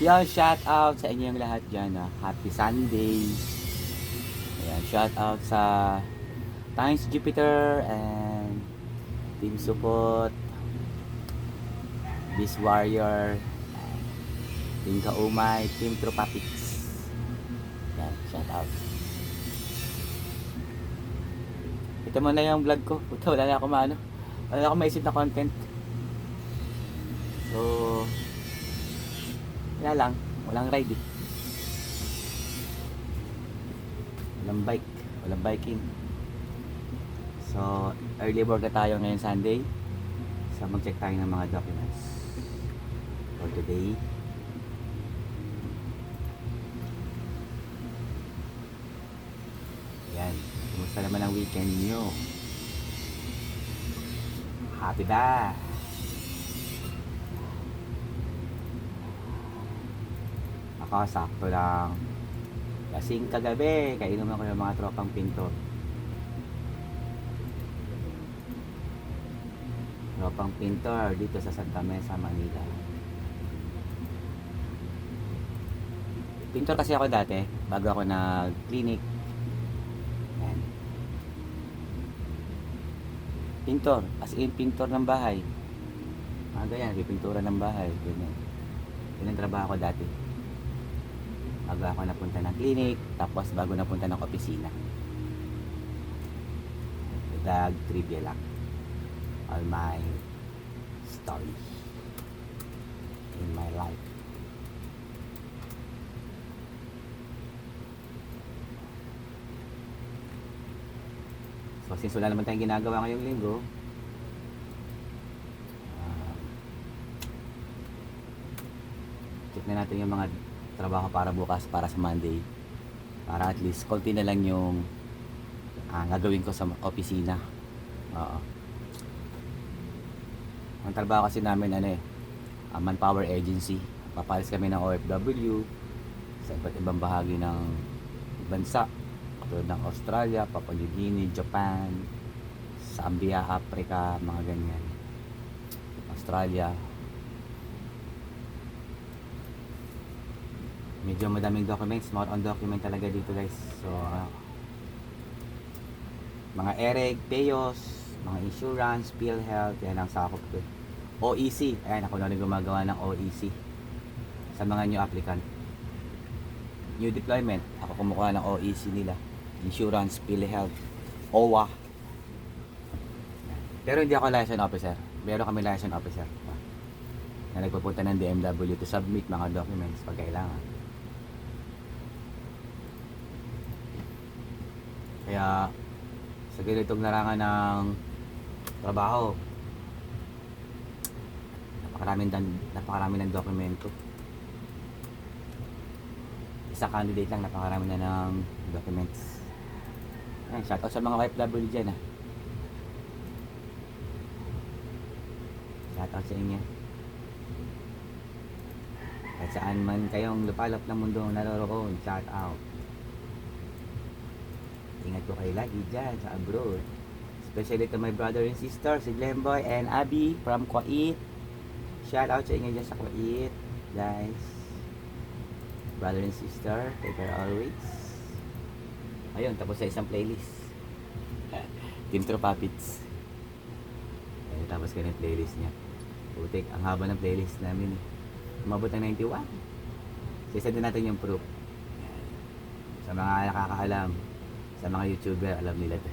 Yan, shout out sa inyong lahat dyan. ah. Happy Sunday. Ayan, shout out sa Times Jupiter and Team Support, Beast Warrior, Team Kaumay, Team Tropatics. Yan, shout out. Ito mo na yung vlog ko. Puta, wala na ako maano. Wala na ako maisip na content. So, wala lang. Walang ride eh. Walang bike. Walang biking. So, early board na tayo ngayon Sunday. So, mag-check tayo ng mga documents for today. Yan. Kumusta naman ang weekend nyo? Happy ba? Ako, sakto lang. Kasing kagabi, kainom ako ng mga tropang pintor. Tropang pintor dito sa Santa Mesa, Manila. Pintor kasi ako dati, bago ako nag-clinic. Yan. Pintor, as in pintor ng bahay. Mga ganyan, pipintura ng bahay. Ganyan. Yun ang trabaho ko dati bago ako napunta ng clinic, tapos bago napunta ng opisina. Dag trivia lang. All my story in my life. So, since wala naman tayong ginagawa ngayong linggo, ah, check na natin yung mga trabaho para bukas para sa Monday. Para at least konti na lang yung ah, gagawin ko sa opisina. Oo. Ang trabaho kasi namin ano eh ah, manpower agency. Papalis kami ng OFW sa iba't ibang bahagi ng bansa. Tulad ng Australia, Papua New Guinea, Japan Zambia, Africa, mga ganyan. Australia medyo madaming documents more on document talaga dito guys. So ah, mga EREG, PEOS mga insurance, PhilHealth yan ang sakop ko. OEC, ayan ako na gumagawa ng OEC sa mga new applicant. New deployment. Ako kumukuha ng OEC nila. Insurance, PhilHealth OWA pero hindi ako license officer. Meron kami license officer. Na nagpupunta ng DMW to submit mga documents pag kailangan Kaya sa ganitong larangan ng trabaho, napakaraming dan, napakarami ng dokumento. Isang candidate lang, napakarami na ng documents. Ayan, shoutout sa mga YFW dyan ah. Shoutout sa inyo. Kahit saan man kayong lupalop ng mundo naroroon, shoutout. Ingat ko kayo lagi dyan sa abroad. Especially to my brother and sister, si Glenboy and Abby from Kuwait. Shout out sa inyo dyan sa Kuwait, guys. Brother and sister, take care always. Ayun, tapos sa isang playlist. Team True Puppets. Ayun, tapos ka playlist niya. Putik, ang haba ng playlist namin eh. Umabot ng 91. So, isa din natin yung proof. Sa mga nakakaalam, sa mga YouTuber, alam nila to.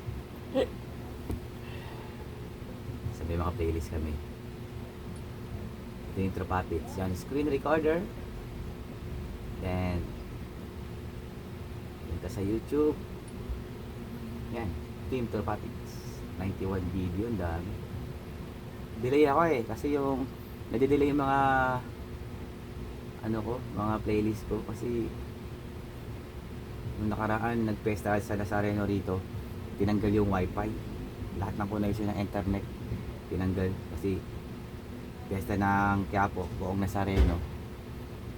Sa may mga playlist kami. Ito yung True Puppets. Yan, screen recorder. Then, punta sa YouTube. Yan, Team True Puppets. 91 video, ang dami. Delay ako eh, kasi yung, nadidelay yung mga, ano ko, mga playlist ko, kasi, nung nakaraan, nagpesta sa Nazareno rito, tinanggal yung wifi. Lahat ng connection ng internet, tinanggal. Kasi, pesta ng Quiapo, buong Nazareno.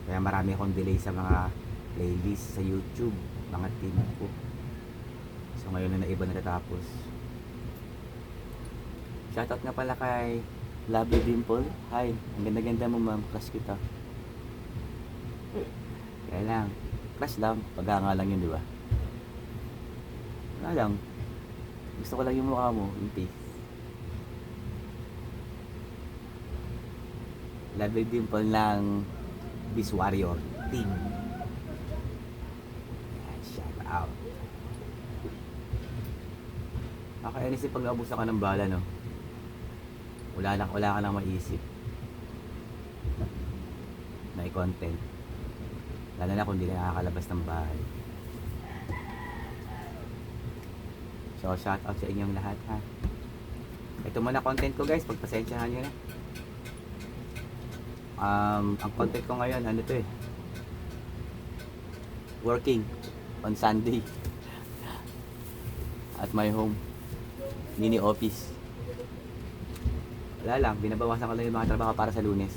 Kaya marami akong delay sa mga playlist sa YouTube, mga team ko. So, ngayon na naiba natatapos. Shoutout nga pala kay Lovely Dimple. Hi, ang ganda-ganda mo ma'am, crush kita. Kaya lang, crush lang. Paghanga lang yun, di ba? Wala lang. Gusto ko lang yung mukha mo, yung face. Lovely dimple ng Beast Warrior team. Shout out. Nakakainis yung pag naubusan ka ng bala, no? Wala lang, wala ka lang maisip na i-content. Lalo na kung hindi na nakakalabas ng bahay. So, shout out sa inyong lahat ha. Ito muna content ko guys, pagpasensyahan nyo na. Um, ang content ko ngayon, ano to eh. Working on Sunday. At my home. Mini office. Wala lang, binabawasan ko lang yung mga trabaho para sa lunes.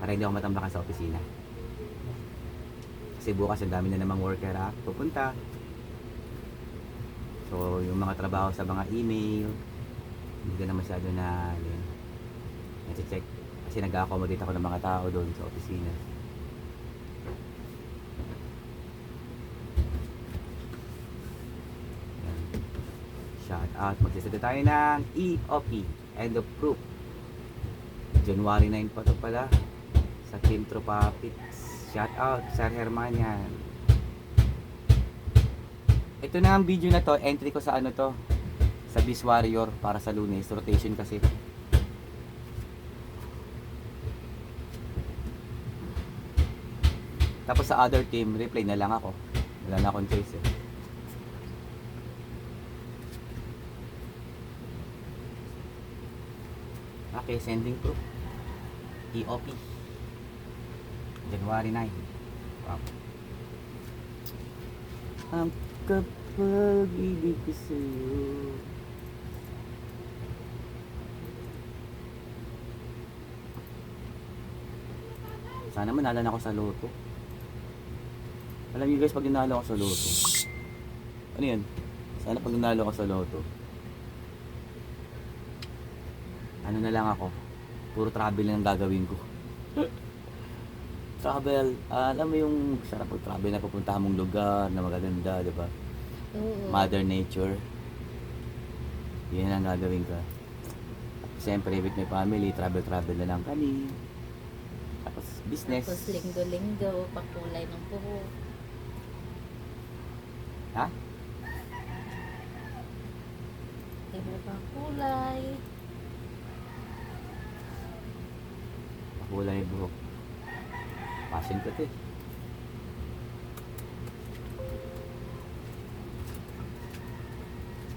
Para hindi ako matambakan sa opisina. Kasi bukas ang dami na namang worker ha, pupunta. So, yung mga trabaho sa mga email, hindi ko na masyado na, ano yun, check Kasi nag-accommodate ako ng mga tao doon sa opisina. Shout out. Magsisalita tayo ng EOP, End of Proof. January 9 pa to pala sa Team Tropa Pits. Shout out, Sir Hermanian. Ito na ang video na to, entry ko sa ano to, sa Beast Warrior para sa lunes, rotation kasi. Tapos sa other team, replay na lang ako. Wala na akong choice eh. Okay, sending proof. EOP. January 9. Wow. Ang kapag ibig ko sa'yo. Sana manalo na ako sa loto. Alam niyo guys, pag nanalo ako sa loto. Ano yan? Sana pag nanalo ako sa loto. Ano na lang ako. Puro travel lang ang gagawin ko. Travel, ah, alam mo yung sarap pag travel na pupuntahan mong lugar na magaganda, di ba? Oo. Mother Nature. Yan ang gagawin ko. Siyempre, with my family, travel-travel na lang kami. Tapos, business. Tapos linggo-linggo, pakulay ng buhok. Ha? Iba kulay. Kulay buhok. Passion ko to eh.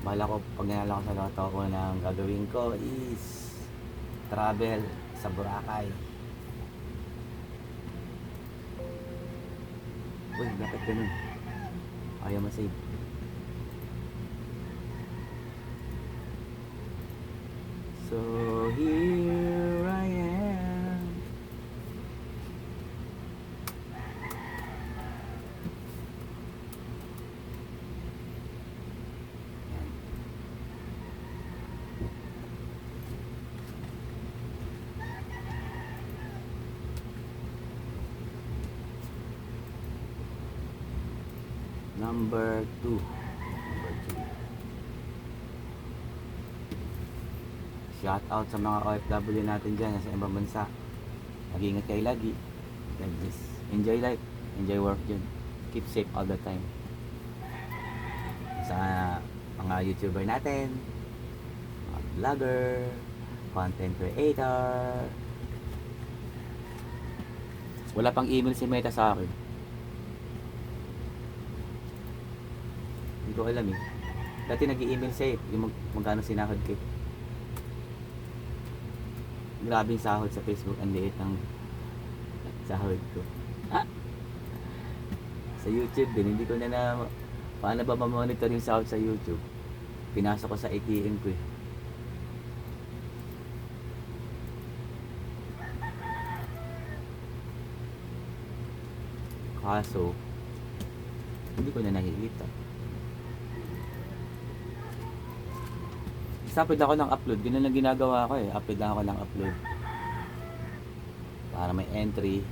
Bala ko, pag nanalo ko sa loto ko, ang gagawin ko is travel sa Boracay. Uy, bakit ganun? Ayaw masave. So here Number two. Number two. Shout out sa mga OFW natin dyan sa ibang bansa. Mag-ingat kayo lagi. God bless. Enjoy life. Enjoy work dyan. Keep safe all the time. Sa mga YouTuber natin, mga vlogger, content creator. Wala pang email si Meta sa akin. Hindi ko alam eh. Dati nag-i-email siya eh, yung mag magkano sinahod ko. eh. Grabe yung sahod sa Facebook, ang liit ng sahod ko. Ah! Sa YouTube din, hindi ko na na, paano ba ma-monitor yung sahod sa YouTube? Pinasok ko sa ATM ko eh. Kaso, hindi ko na nakikita. Stopid ako ng upload. Ganun lang ginagawa ko eh. Upload lang ako ng upload. Para may entry.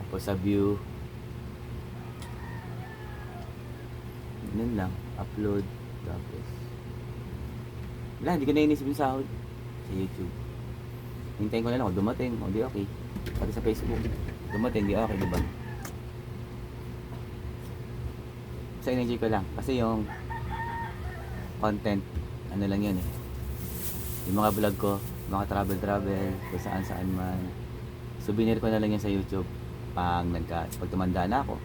Tapos sa view. Ganun lang. Upload. Tapos. Wala, hindi ko na inisip yung sahod. Sa YouTube. Hintayin ko na lang kung dumating. O di okay. Pati sa Facebook. Dumating, di okay, di ba? Sa energy ko lang. Kasi yung content, ano lang yun eh. Yung mga vlog ko, mga travel-travel, kung saan-saan man. Souvenir ko na lang yan sa YouTube pag nagka, pag tumanda na ako.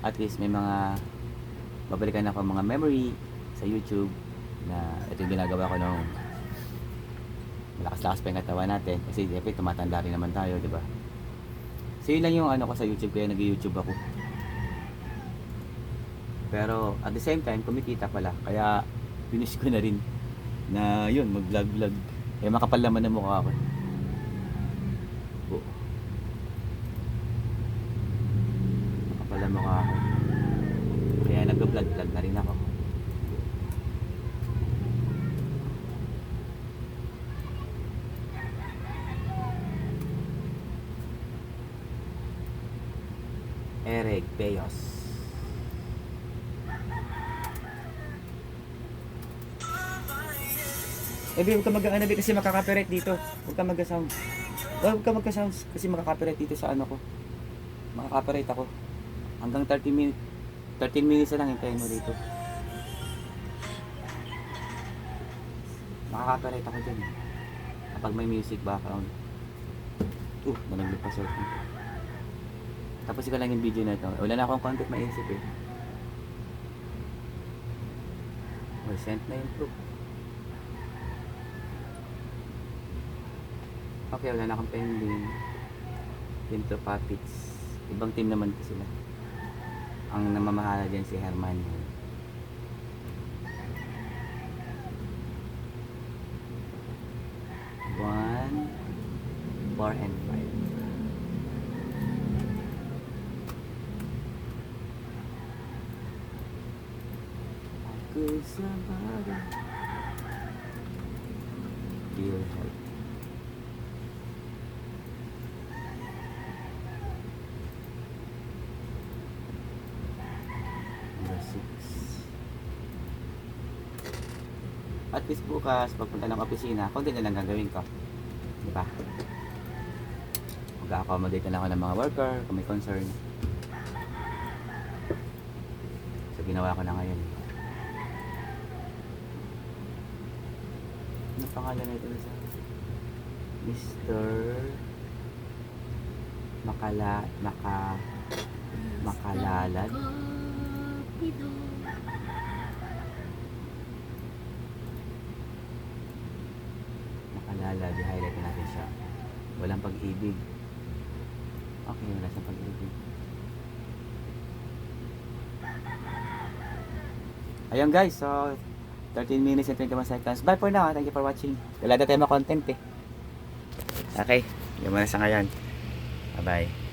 At least may mga babalikan ako mga memory sa YouTube na ito yung ginagawa ko nung malakas-lakas pa yung katawan natin kasi siyempre tumatanda rin naman tayo, di ba? So yun lang yung ano ko sa YouTube kaya nag-YouTube ako. Pero at the same time, kumikita pala. Kaya finish ko na rin na yun, mag-vlog-vlog. Kaya makapal naman ang mukha ko. Oh. Makapal ang mukha ko. Kaya nag-vlog-vlog na rin ako. Eric Beos. Eh, huwag ka mag-ano kasi makaka-copyright dito. Huwag ka mag-sound. Huwag ka mag-sound kasi makaka-copyright dito sa ano ko. Makaka-copyright ako. Hanggang 30 minutes. 13 minutes na lang hintayin mo dito. Makaka-copyright ako dyan. Kapag may music background. Uh, nalaglag pa sir. Tapos ko lang yung video na ito. Wala na akong content maisip eh. Oh, sent na yung proof. Okay, wala na akong pending. Pinto Puppets. Ibang team naman po sila. Ang namamahala dyan si Herman. One, four, and five. Aku sabara. Dear heart. Number At least bukas, pagpunta ng opisina, konti na lang gagawin ko. Di ba? Mag-accommodate na ako ng mga worker kung may concern. So, ginawa ko na ngayon. Ano pangalan na ito sa Mr. Makala, Maka, Makalalad. Kapido. Makalala, di-highlight natin siya. Walang pag-ibig. Okay, wala siyang pag-ibig. Ayun guys, so 13 minutes and 21 seconds. Bye for now. Thank you for watching. Wala na tayo mga content eh. Okay, yun muna sa ngayon. Bye-bye.